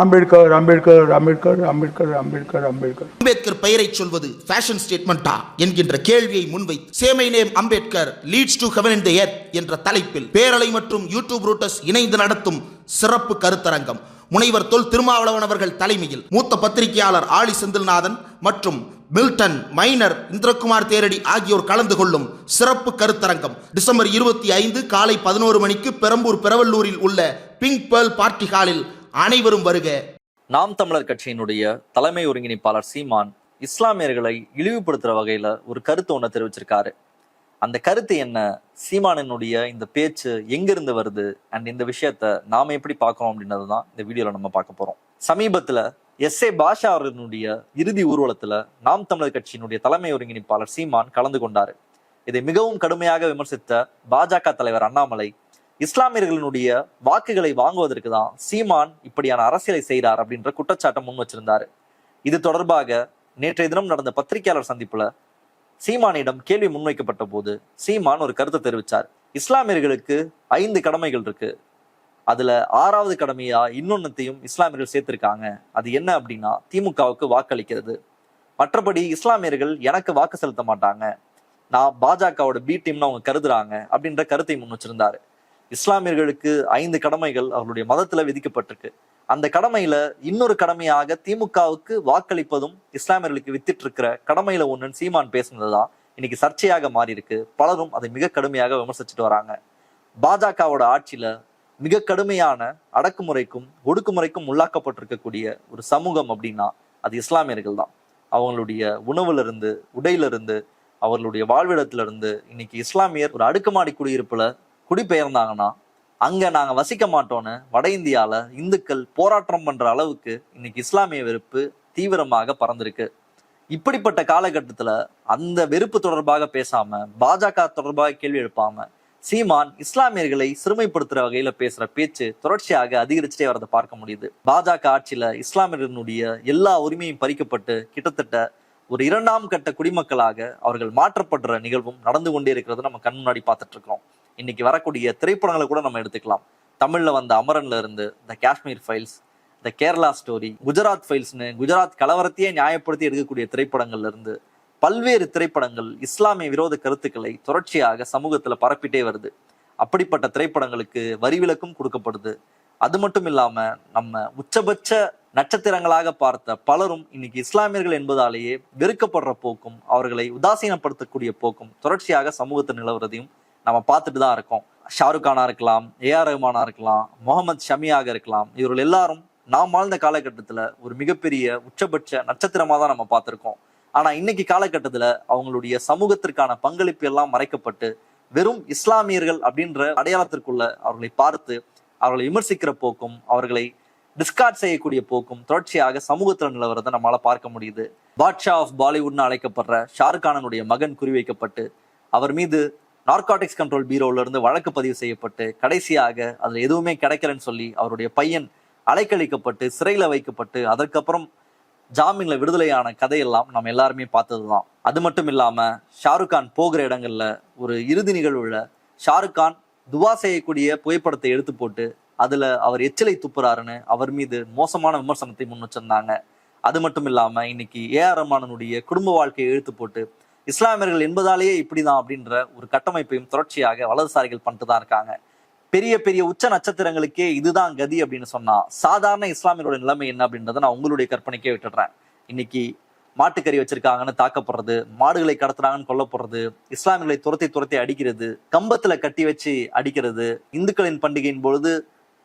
அம்பேத்கர் அம்பேத்கர் அம்பேத்கர் அம்பேத்கர் அம்பேத்கர் அம்பேத்கர். அம்பேத்கர் பெயரை சொல்வது ஃபேஷன் ஸ்டேட்மெண்டா என்கின்ற கேள்வியை முன்வைத்து சேமை name Ambedkar leads to heaven in the earth என்ற தலைப்பில் பேரலை மற்றும் யூடியூப் ரூட்டர்ஸ் இணைந்து நடத்தும் சிறப்பு கருத்தரங்கம் முனைவர் தொல் திருமாவளவன் அவர்கள் தலைமையில் மூத்த பத்திரிகையாளர் ஆலி செந்தில்நாதன் மற்றும் மில்டன் மைனர் இந்திரகுமார் தேரடி ஆகியோர் கலந்து கொள்ளும் சிறப்பு கருத்தரங்கம். டிசம்பர் இருபத்தி ஐந்து காலை பதினோரு மணிக்கு பெரம்பூர் பெரவல்லூரில் உள்ள பிங்க் பேர்ல் பார்ட்டி ஹாலில் அனைவரும் வருக. நாம் தமிழர் கட்சியினுடைய தலைமை ஒருங்கிணைப்பாளர் சீமான் இஸ்லாமியர்களை இழிவுபடுத்துற வகையில ஒரு கருத்து ஒன்று தெரிவிச்சிருக்காரு. அந்த கருத்து என்ன? சீமானினுடைய இந்த பேச்சு எங்கிருந்து வருது? அண்ட் இந்த விஷயத்த நாம எப்படி பார்க்கறோம் அப்படின்றது தான் இந்த வீடியோல நம்ம பார்க்க போறோம். சமீபத்துல எஸ் ஏ பாஷா அவர்களுடைய இறுதி ஊர்வலத்துல நாம் தமிழர் கட்சியினுடைய தலைமை ஒருங்கிணைப்பாளர் சீமான் கலந்து கொண்டாரு. இதை மிகவும் கடுமையாக விமர்சித்த பாஜக தலைவர் அண்ணாமலை இஸ்லாமியர்களினுடைய வாக்குகளை வாங்குவதற்கு தான் சீமான் இப்படியான அரசியலை செய்கிறார் அப்படின்ற குற்றச்சாட்டை முன் வச்சிருந்தாரு. இது தொடர்பாக நேற்றைய தினம் நடந்த பத்திரிகையாளர் சந்திப்புல சீமானிடம் கேள்வி முன்வைக்கப்பட்ட போது சீமான் ஒரு கருத்தை தெரிவிச்சார். இஸ்லாமியர்களுக்கு ஐந்து கடமைகள் இருக்கு. அதுல ஆறாவது கடமையா இன்னொன்னத்தையும் இஸ்லாமியர்கள் சேர்த்திருக்காங்க. அது என்ன அப்படின்னா திமுகவுக்கு வாக்களிக்கிறது. மற்றபடி இஸ்லாமியர்கள் எனக்கு வாக்கு செலுத்த மாட்டாங்க. நான் பாஜகவோட பி டீம்னு அவங்க கருதுறாங்க அப்படின்ற கருத்தை முன் வச்சிருந்தாரு. இஸ்லாமியர்களுக்கு ஐந்து கடமைகள் அவர்களுடைய மதத்துல விதிக்கப்பட்டிருக்கு. அந்த கடமையில இன்னொரு கடமையாக திமுகவுக்கு வாக்களிப்பதும் இஸ்லாமியர்களுக்கு வித்திட்டு இருக்கிற கடமையில ஒன்றுன்னு சீமான் பேசுனதுதான் இன்னைக்கு சர்ச்சையாக மாறி இருக்கு பலரும் அதை மிக கடுமையாக விமர்சிச்சுட்டு வராங்க. பாஜகவோட ஆட்சியில மிக கடுமையான அடக்குமுறைக்கும் ஒடுக்குமுறைக்கும் உள்ளாக்கப்பட்டிருக்கக்கூடிய ஒரு சமூகம் அப்படின்னா அது இஸ்லாமியர்கள் தான் அவங்களுடைய உணவுல இருந்து உடையில இருந்து அவர்களுடைய வாழ்விடத்துல இருந்து இன்னைக்கு இஸ்லாமியர் ஒரு அடுக்குமாடி குடியிருப்புல குடிபெயர்ந்தாங்கன்னா அங்க நாங்க வசிக்க மாட்டோம்னு வட இந்தியால இந்துக்கள் போராட்டம் பண்ற அளவுக்கு இன்னைக்கு இஸ்லாமிய வெறுப்பு தீவிரமாக பறந்திருக்கு. இப்படிப்பட்ட காலகட்டத்துல அந்த வெறுப்பு தொடர்பாக பேசாம பாஜக தொடர்பாக கேள்வி எழுப்பாம சீமான் இஸ்லாமியர்களை சிறுமைப்படுத்துற வகையில பேசுற பேச்சு தொடர்ச்சியாக அதிகரிச்சுட்டே வரதை பார்க்க முடியுது. பாஜக ஆட்சியில இஸ்லாமியர்களுடைய எல்லா உரிமையும் பறிக்கப்பட்டு கிட்டத்தட்ட ஒரு இரண்டாம் கட்ட குடிமக்களாக அவர்கள் மாற்றப்படுற நிகழ்வும் நடந்து கொண்டே இருக்கிறத நம்ம கண் முன்னாடி பார்த்துட்டு இருக்கிறோம். இன்னைக்கு வரக்கூடிய திரைப்படங்களை கூட நம்ம எடுத்துக்கலாம். தமிழ்ல வந்த அமரன்ல இருந்து the Kashmir files the Kerala story Gujarat ஃபைல்ஸ்னு Gujarat கலவரத்தையே நியாயப்படுத்தி எடுக்கக்கூடிய திரைப்படங்கள்ல இருந்து பல்வேறு திரைப்படங்கள் இஸ்லாமிய விரோத கருத்துக்களை தொடர்ச்சியாக சமூகத்துல பரப்பிட்டே வருது. அப்படிப்பட்ட திரைப்படங்களுக்கு வரிவிலக்கும் கொடுக்கப்படுது. அது மட்டும் இல்லாம நம்ம உச்சபட்ச நட்சத்திரங்களாக பார்த்த பலரும் இன்னைக்கு இஸ்லாமியர்கள் என்பதாலேயே வெறுக்கப்படுற போக்கும் அவர்களை உதாசீனப்படுத்தக்கூடிய போக்கும் தொடர்ச்சியாக சமூகத்தில் நிலவுறதையும் நம்ம பார்த்துட்டு தான் இருக்கோம். ஷாருக் கானா இருக்கலாம் ஏஆர் ரஹ்மானா இருக்கலாம் முகமது ஷமியாக இருக்கலாம். இவர்கள் எல்லாரும் நாம் வாழ்ந்த காலகட்டத்தில் ஒரு மிகப்பெரிய உச்சபட்ச நட்சத்திரமாக தான் நம்ம பார்த்துருக்கோம். ஆனால் இன்னைக்கு காலகட்டத்தில் அவங்களுடைய சமூகத்திற்கான பங்களிப்பு எல்லாம் மறைக்கப்பட்டு வெறும் இஸ்லாமியர்கள் அப்படின்ற அடையாளத்திற்குள்ள அவர்களை பார்த்து அவர்களை விமர்சிக்கிற போக்கும் அவர்களை டிஸ்கார்ட் செய்யக்கூடிய போக்கும் தொடர்ச்சியாக சமூகத்தில் நிலவரதை நம்மளால் பார்க்க முடியுது. பாட்ஷா ஆஃப் பாலிவுட்னு அழைக்கப்படுற ஷாருக்கானனுடைய மகன் குறிவைக்கப்பட்டு அவர் மீது நார்காட்டிக்ஸ் கண்ட்ரோல் பீரோல இருந்து வழக்கு பதிவு செய்யப்பட்டு கடைசியாக அதுல எதுவுமே கிடைக்கலன்னு சொல்லி அவருடைய பையன் அலைக்கழிக்கப்பட்டு சிறையில வைக்கப்பட்டு அதற்கப்புறம் ஜாமீன்ல விடுதலையான கதையெல்லாம் நம்ம எல்லாருமே பார்த்ததுதான். அது மட்டும் இல்லாம ஷாருக் கான் போகிற இடங்கள்ல ஒரு இறுதி நிகழ்வுல ஷாருக் கான் துவா செய்யக்கூடிய புகைப்படத்தை எடுத்து போட்டு அதுல அவர் எச்சிலை துப்புறாருன்னு அவர் மீது மோசமான விமர்சனத்தை முன் வச்சிருந்தாங்க. அது மட்டும் இல்லாம இன்னைக்கு ஏ ஆர் ரஹ்மானனுடைய குடும்ப வாழ்க்கையை எழுத்து போட்டு இஸ்லாமியர்கள் என்பதாலேயே இப்படிதான் அப்படின்ற ஒரு கட்டமைப்பையும் தொடர்ச்சியாக வலதுசாரிகள் பண்ணிட்டு தான் இருக்காங்க. பெரிய பெரிய உச்ச நட்சத்திரங்களுக்கே இதுதான் கதி அப்படின்னு சொன்னா சாதாரண இஸ்லாமியரோட நிலைமை என்ன அப்படின்றத நான் உங்களுடைய கற்பனைக்கே விட்டுடுறேன். இன்னைக்கு மாட்டுக்கறி வச்சிருக்காங்கன்னு தாக்கப்படுறது மாடுகளை கடத்துறாங்கன்னு கொல்லப்படுறது இஸ்லாமியர்களை துரத்தி துரத்தி அடிக்கிறது கம்பத்துல கட்டி வச்சு அடிக்கிறது இந்துக்களின் பண்டிகையின் பொழுது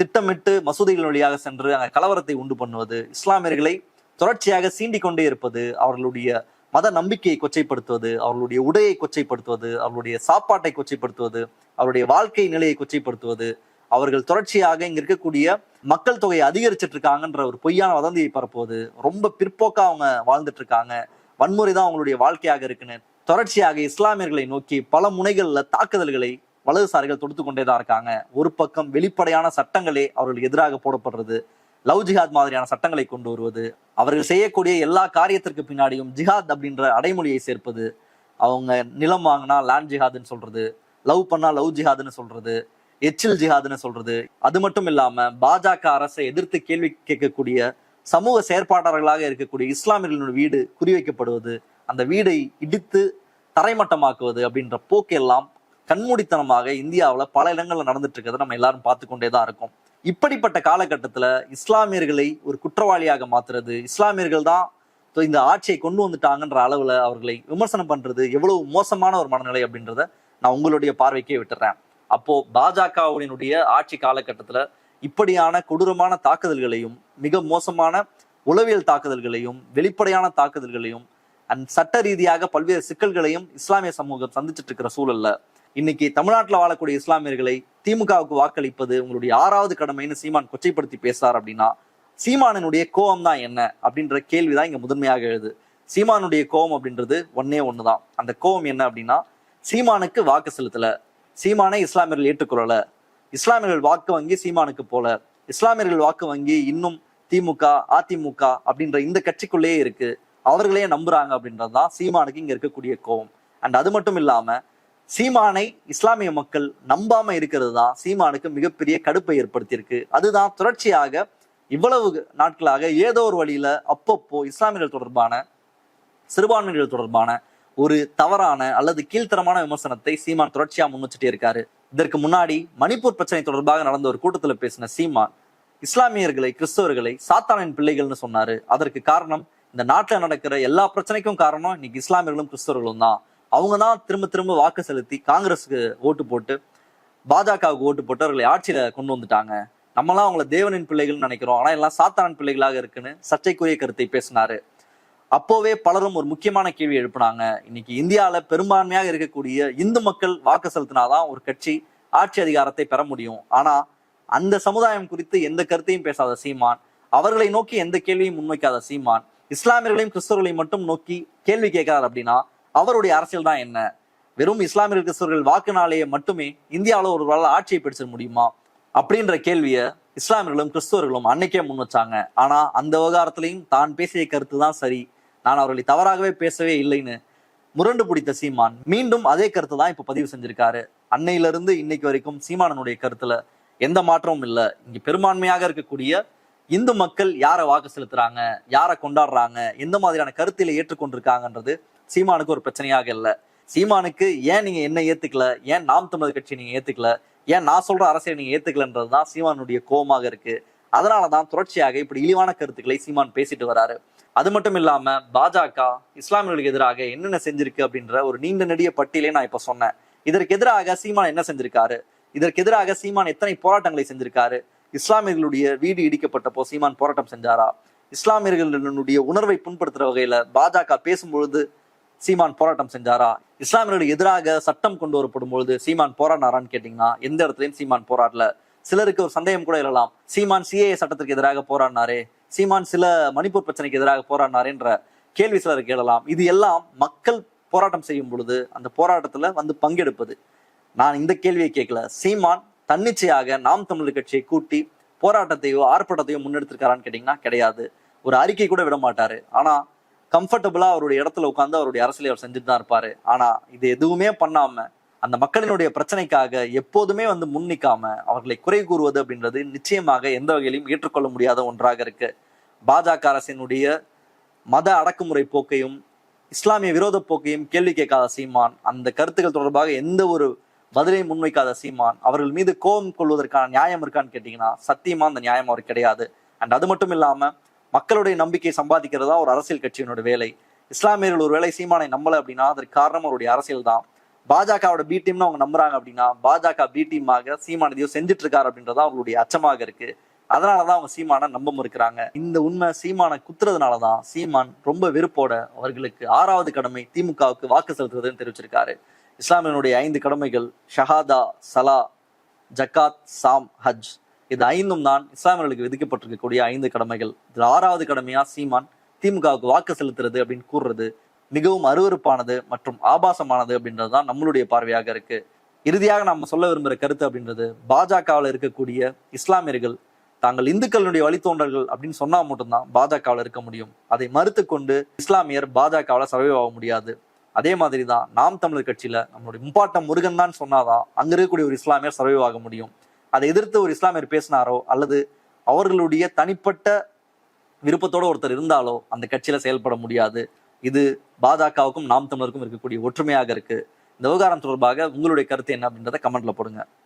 திட்டமிட்டு மசூதிகள் வழியாக சென்று அங்கே கலவரத்தை உண்டு பண்ணுவது இஸ்லாமியர்களை தொடர்ச்சியாக சீண்டிக் கொண்டே இருப்பது அவர்களுடைய மத நம்பிக்கையை கொச்சைப்படுத்துவது அவர்களுடைய உடையை கொச்சைப்படுத்துவது அவர்களுடைய சாப்பாட்டை கொச்சைப்படுத்துவது அவருடைய வாழ்க்கை நிலையை கொச்சைப்படுத்துவது அவர்கள் தொடர்ச்சியாக இங்க இருக்கக்கூடிய மக்கள் தொகையை அதிகரிச்சிட்டு இருக்காங்கன்ற ஒரு பொய்யான வதந்தியை பரப்புவது ரொம்ப பிற்போக்கா அவங்க வாழ்ந்துட்டு இருக்காங்க வன்முறை தான் அவங்களுடைய வாழ்க்கையாக இருக்குன்னு தொடர்ச்சியாக இஸ்லாமியர்களை நோக்கி பல முனைகள்ல தாக்குதல்களை வலதுசாரிகள் தொடுத்து கொண்டே தான் இருக்காங்க. ஒரு பக்கம் வெளிப்படையான சட்டங்களே அவர்களுக்கு எதிராக போடப்படுறது லவ் ஜிஹாத் மாதிரியான சட்டங்களை கொண்டு வருவது அவர்கள் செய்யக்கூடிய எல்லா காரியத்திற்கு பின்னாடியும் ஜிஹாத் அப்படின்ற அடைமொழியை சேர்ப்பது அவங்க நிலம் வாங்கினா லேண்ட் ஜிஹாதுன்னு சொல்றது லவ் பண்ணா லவ் ஜிஹாதுன்னு சொல்றது எச்சில் ஜிஹாதுன்னு சொல்றது. அது மட்டும் இல்லாம பாஜக அரசை எதிர்த்து கேள்வி கேட்கக்கூடிய சமூக செயற்பாட்டாளர்களாக இருக்கக்கூடிய இஸ்லாமியர்களின் வீடு குறிவைக்கப்படுவது அந்த வீடை இடித்து தரைமட்டமாக்குவது அப்படின்ற போக்கெல்லாம் கண்மூடித்தனமாக இந்தியாவில் பல இடங்களில் நடந்துட்டு இருக்கிறத நம்ம எல்லாரும் பார்த்து கொண்டே தான் இருக்கோம். இப்படிப்பட்ட காலகட்டத்துல இஸ்லாமியர்களை ஒரு குற்றவாளியாக மாத்துறது இஸ்லாமியர்கள் தான் இந்த ஆட்சியை கொண்டு வந்துட்டாங்கன்ற அளவுல அவர்களை விமர்சனம் பண்றது எவ்வளவு மோசமான ஒரு மனநிலை அப்படின்றத நான் உங்களுடைய பார்வைக்கே விட்டுறேன். அப்போ பாஜகவினுடைய ஆட்சி காலகட்டத்துல இப்படியான கொடூரமான தாக்குதல்களையும் மிக மோசமான உளவியல் தாக்குதல்களையும் வெளிப்படையான தாக்குதல்களையும் அண்ட் சட்ட ரீதியாக பல்வேறு சிக்கல்களையும் இஸ்லாமிய சமூகம் சந்திச்சிட்டு இருக்கிற சூழல்ல இன்னைக்கு தமிழ்நாட்டில் வாழக்கூடிய இஸ்லாமியர்களை திமுகவுக்கு வாக்களிப்பது உங்களுடைய ஆறாவது கடமைன்னு சீமான் கொச்சைப்படுத்தி பேசுறார் அப்படின்னா சீமானினுடைய கோபம் தான் என்ன அப்படின்ற கேள்விதான் இங்க முதன்மையாக எழுது. சீமானுடைய கோபம் அப்படின்றது ஒன்னே ஒண்ணுதான். அந்த கோபம் என்ன அப்படின்னா சீமானுக்கு வாக்கு செலுத்தல சீமானை இஸ்லாமியர்கள் ஏற்றுக்கொள்ளல இஸ்லாமியர்கள் வாக்கு வங்கி சீமானுக்கு போல இஸ்லாமியர்கள் வாக்கு வங்கி இன்னும் திமுக அதிமுக அப்படின்ற இந்த கட்சிக்குள்ளேயே இருக்கு. அவர்களே நம்புறாங்க அப்படின்றது தான் சீமானுக்கு இங்க இருக்கக்கூடிய கோபம். அண்ட் அது மட்டும் இல்லாம சீமானை இஸ்லாமிய மக்கள் நம்பாம இருக்கிறது தான் சீமானுக்கு மிகப்பெரிய கடுப்பை ஏற்படுத்தியிருக்கு. அதுதான் தொடர்ச்சியாக இவ்வளவு நாட்களாக ஏதோ ஒரு வழியில அப்பப்போ இஸ்லாமியர்கள் தொடர்பான சிறுபான்மையினர் தொடர்பான ஒரு தவறான அல்லது கீழ்த்தரமான விமர்சனத்தை சீமான் தொடர்ச்சியா முன்வச்சுட்டே இருக்காரு. இதற்கு முன்னாடி மணிப்பூர் பிரச்சனை தொடர்பாக நடந்த ஒரு கூட்டத்துல பேசின சீமான் இஸ்லாமியர்களை கிறிஸ்தவர்களை சாத்தானின் பிள்ளைகள்னு சொன்னாரு. அதற்கு காரணம் இந்த நாட்டில் நடக்கிற எல்லா பிரச்சனைக்கும் காரணம் இன்னைக்கு இஸ்லாமியர்களும் கிறிஸ்தவர்களும் தான். அவங்க தான் திரும்ப திரும்ப வாக்கு செலுத்தி காங்கிரஸுக்கு ஓட்டு போட்டு பாஜகவுக்கு ஓட்டு போட்டு அவர்களை ஆட்சியில கொண்டு வந்துட்டாங்க. நம்மலாம் அவங்கள தேவனின் பிள்ளைகள்னு நினைக்கிறோம். ஆனா எல்லாம் சாத்தானின் பிள்ளைகளாக இருக்குன்னு சர்ச்சைக்குரிய கருத்தை பேசினாரு. அப்போவே பலரும் ஒரு முக்கியமான கேள்வி எழுப்புனாங்க. இன்னைக்கு இந்தியால பெரும்பான்மையாக இருக்கக்கூடிய இந்து மக்கள் வாக்கு செலுத்தினாதான் ஒரு கட்சி ஆட்சி அதிகாரத்தை பெற முடியும். ஆனா அந்த சமுதாயம் குறித்து எந்த கருத்தையும் பேசாத சீமான் அவர்களை நோக்கி எந்த கேள்வியும் முன்வைக்காத சீமான் இஸ்லாமியர்களையும் கிறிஸ்தவர்களையும் மட்டும் நோக்கி கேள்வி கேட்கிறார் அப்படின்னா அவருடைய அரசியல் தான் என்ன? வெறும் இஸ்லாமியர்கள் கிறிஸ்தவர்கள் வாக்குனாலேயே மட்டுமே இந்தியாவில் ஒரு ஆட்சியை பிடிச்சிட முடியுமா? அப்படின்ற கேள்வியை இஸ்லாமியர்களும் கிறிஸ்தவர்களும் அன்னைக்கே முன் வச்சாங்க. ஆனா அந்த விவகாரத்திலையும் தான் பேசிய கருத்து தான் சரி. நான் அவர்களை தவறாகவே பேசவே இல்லைன்னு முரண்டு பிடித்த சீமான் மீண்டும் அதே கருத்து தான் இப்ப பதிவு செஞ்சிருக்காரு. அன்னையில இருந்து இன்னைக்கு வரைக்கும் சீமானனுடைய கருத்துல எந்த மாற்றமும் இல்லை. இங்க பெரும்பான்மையாக இருக்கக்கூடிய இந்து மக்கள் யாரை வாக்கு செலுத்துறாங்க? யாரை கொண்டாடுறாங்க? எந்த மாதிரியான கருத்தில ஏற்றுக்கொண்டிருக்காங்கன்றது சீமானுக்கு ஒரு பிரச்சனையாக இல்லை. சீமானுக்கு ஏன் நீங்க என்ன ஏத்துக்கல? ஏன் நாம் தமிழர் கட்சி நீங்க ஏத்துக்கல? ஏன் நான் சொல்ற அரசியல் நீங்க ஏத்துக்கலன்றது தான் சீமானுடைய கோபமாக இருக்கு. அதனாலதான் தொடர்ச்சியாக இப்படி இழிவான கருத்துக்களை சீமான் பேசிட்டு வராரு. அது மட்டும் இல்லாம பாஜக இஸ்லாமியர்களுக்கு எதிராக என்னென்ன செஞ்சிருக்கு அப்படின்ற ஒரு நீண்ட நெடிய பட்டியலே நான் இப்ப சொன்னேன். இதற்கு எதிராக சீமான் என்ன செஞ்சிருக்காரு? இதற்கு எதிராக சீமான் எத்தனை போராட்டங்களை செஞ்சிருக்காரு? இஸ்லாமியர்களுடைய வீடு இடிக்கப்பட்டப்போ சீமான் போராட்டம் செஞ்சாரா? இஸ்லாமியர்களுடைய உணர்வை புண்படுத்துற வகையில பாஜக பேசும்பொழுது சீமான் போராட்டம் செஞ்சாரா? இஸ்லாமியர்களுக்கு எதிராக சட்டம் கொண்டு வரப்படும் பொழுது சீமான் போராடினாரான்னு கேட்டீங்கன்னா எந்த இடத்துலயும் சீமான் போராடல. சிலருக்கு ஒரு சந்தேகம் கூட எழலாம். சீமான் சிஏஏ சட்டத்திற்கு எதிராக போராடினாரே. சீமான் சில மணிப்பூர் பிரச்சனைக்கு எதிராக போராடினாரேன்ற கேள்வி சிலருக்கு எழலாம் இது எல்லாம் மக்கள் போராட்டம் செய்யும் பொழுது அந்த போராட்டத்துல வந்து பங்கெடுப்பது. நான் இந்த கேள்வியை கேட்கல. சீமான் தன்னிச்சையாக நாம் தமிழர் கட்சியை கூட்டி போராட்டத்தையோ ஆர்ப்பாட்டத்தையோ முன்னெடுத்திருக்காரான்னு கேட்டீங்கன்னா கிடையாது. ஒரு அறிக்கை கூட விட மாட்டாரு ஆனா கம்ஃபர்டபுளாக அவருடைய இடத்துல உட்காந்து அவருடைய அரசியலை அவர் செஞ்சுட்டு தான் இருப்பாரு. ஆனால் இது எதுவுமே பண்ணாம அந்த மக்களினுடைய பிரச்சனைக்காக எப்போதுமே வந்து முன்னிக்காம அவர்களை குறை கூறுவது அப்படின்றது நிச்சயமாக எந்த வகையிலும் ஏற்றுக்கொள்ள முடியாத ஒன்றாக இருக்கு. பாஜக அரசினுடைய மத அடக்குமுறை போக்கையும் இஸ்லாமிய விரோத போக்கையும் கேள்வி கேட்காத சீமான் அந்த கருத்துக்கள் தொடர்பாக எந்த ஒரு பதிலையும் முன்வைக்காத சீமான் அவர்கள் மீது கோபம் கொள்வதற்கான நியாயம் இருக்கான்னு கேட்டீங்கன்னா சத்தியமா அந்த நியாயம் அவருக்கு கிடையாது. அண்ட் அது மட்டும் இல்லாமல் மக்களுடைய நம்பிக்கை சம்பாதிக்கிறதா ஒரு அரசியல் கட்சியினோட வேலை? இஸ்லாமியர்கள் ஒரு வேலை சீமானை நம்பலை அப்படின்னா அதற்கு காரணம் அவருடைய அரசியல் தான். பாஜகவோட பி டீம்னு அவங்க நம்புறாங்க அப்படின்னா பாஜக பி டீமாக சீமான எதையோ செஞ்சுட்டு இருக்காரு அப்படின்றதா அவங்களுடைய அச்சமாக இருக்கு. அதனாலதான் அவங்க சீமானை நம்ப மறுக்கிறாங்க. இந்த உண்மை சீமானை குத்துறதுனாலதான் சீமான் ரொம்ப வெறுப்போட அவர்களுக்கு ஆறாவது கடமை திமுகவுக்கு வாக்கு செலுத்துவதுன்னு தெரிவிச்சிருக்காரு. இஸ்லாமியனுடைய ஐந்து கடமைகள் ஷஹாதா சலா ஜக்காத் சாம் ஹஜ். இது ஐந்தும் தான் இஸ்லாமியர்களுக்கு விதிக்கப்பட்டிருக்கக்கூடிய ஐந்து கடமைகள். இது ஆறாவது கடமையா சீமான் திமுகவுக்கு வாக்கு செலுத்துறது அப்படின்னு கூறுறது மிகவும் அருவருப்பானது மற்றும் ஆபாசமானது அப்படின்றது தான் நம்மளுடைய பார்வையாக இருக்கு. இறுதியாக நம்ம சொல்ல விரும்புகிற கருத்து அப்படின்றது பாஜகவில் இருக்கக்கூடிய இஸ்லாமியர்கள் தாங்கள் இந்துக்களுடைய வழித்தோன்றல்கள் அப்படின்னு சொன்னால் மட்டும்தான் பாஜகவில் இருக்க முடியும். அதை மறுத்து கொண்டு இஸ்லாமியர் பாஜகவில் சர்வைவ் ஆக முடியாது. அதே மாதிரி தான் நாம் தமிழர் கட்சியில் நம்மளுடைய முப்பாட்டம் முருகன் தான் சொன்னாதான் அங்கே இருக்கக்கூடிய ஒரு இஸ்லாமியர் சர்வைவ் ஆக முடியும். அதை எதிர்த்து ஒரு இஸ்லாமியர் பேசினாரோ அல்லது அவர்களுடைய தனிப்பட்ட விருப்பத்தோட ஒருத்தர் இருந்தாலோ அந்த கட்சியில செயல்பட முடியாது. இது பாஜகவுக்கும் நாம் தமிழருக்கும் இருக்கக்கூடிய ஒற்றுமையாக இருக்கு. இந்த விவகாரம் தொடர்பாக உங்களுடைய கருத்து என்ன அப்படின்றத கமெண்ட்ல போடுங்க.